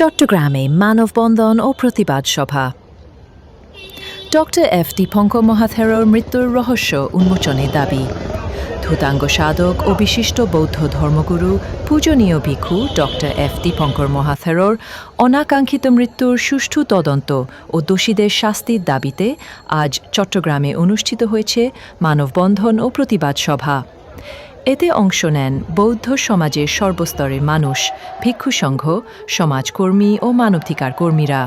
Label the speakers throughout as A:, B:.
A: চট্টগ্রামে মানববন্ধন ও প্রতিবাদ সভা। ডক্টর এফ দীপঙ্কর মহাথেরোর মৃত্যুর রহস্য উন্মোচনের দাবি। ধূতাঙ্গ সাধক ও বিশিষ্ট বৌদ্ধ ধর্মগুরু পূজনীয় ভিক্ষু ডক্টর এফ দীপঙ্কর মহাথেরোর অনাকাঙ্ক্ষিত মৃত্যুর সুষ্ঠু তদন্ত ও দোষীদের শাস্তির দাবিতে আজ চট্টগ্রামে অনুষ্ঠিত হয়েছে মানববন্ধন ও প্রতিবাদ সভা। এতে অংশ নেন বৌদ্ধ সমাজের সর্বস্তরের মানুষ, ভিক্ষু সংঘ, সমাজকর্মী ও মানবাধিকার কর্মীরা।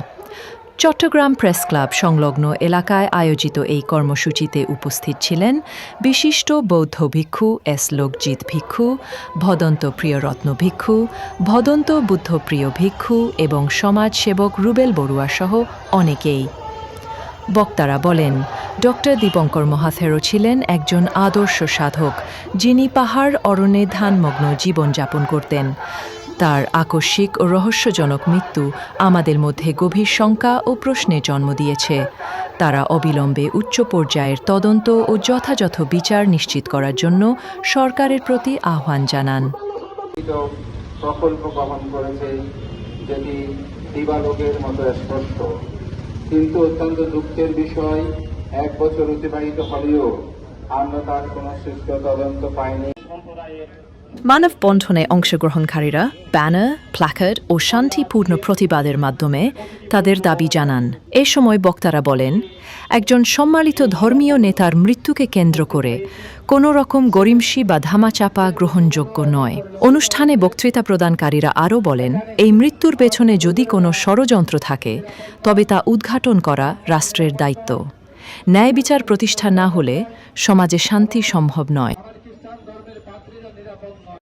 A: চট্টগ্রাম প্রেস ক্লাব সংলগ্ন এলাকায় আয়োজিত এই কর্মসূচিতে উপস্থিত ছিলেন বিশিষ্ট বৌদ্ধ ভিক্ষু এস লোকজিৎ ভিক্ষু, ভদন্ত প্রিয়রত্ন ভিক্ষু, ভদন্ত বুদ্ধপ্রিয় ভিক্ষু এবং সমাজসেবক রুবেল বড়ুয়া সহ অনেকেই। বক্তারা বলেন ডক্টর দীপঙ্কর মহাথেরো ছিলেন একজন আদর্শ সাধক, যিনি পাহাড় অরণ্যে ধানমগ্ন জীবনযাপন করতেন। তার আকস্মিক ও রহস্যজনক মৃত্যু আমাদের মধ্যে গভীর শঙ্কা ও প্রশ্নের জন্ম দিয়েছে। তারা অবিলম্বে উচ্চ পর্যায়ের তদন্ত ও যথাযথ বিচার নিশ্চিত করার জন্য সরকারের প্রতি আহ্বান জানান।
B: প্রকল্প করেছে যেটি দিবালোকের মতো স্পষ্ট। কিন্তু অত্যন্ত দুঃখের বিষয় এক বছর অতিবাহিত হলেও আমরা তার কোনো সুস্থ তদন্ত পাইনি।
A: মানববন্ধনে অংশগ্রহণকারীরা ব্যানার প্ল্যাকার্ড ও শান্তিপূর্ণ প্রতিবাদের মাধ্যমে তাদের দাবি জানান। এ সময় বক্তারা বলেন একজন সম্মানিত ধর্মীয় নেতার মৃত্যুকে কেন্দ্র করে কোনো রকম গরিমসি বা ধামাচাপা গ্রহণযোগ্য নয়। অনুষ্ঠানে বক্তৃতা প্রদানকারীরা আরও বলেন এই মৃত্যুর পেছনে যদি কোনো ষড়যন্ত্র থাকে তবে তা উদ্ঘাটন করা রাষ্ট্রের দায়িত্ব। ন্যায় বিচার প্রতিষ্ঠা না হলে সমাজে শান্তি সম্ভব নয়।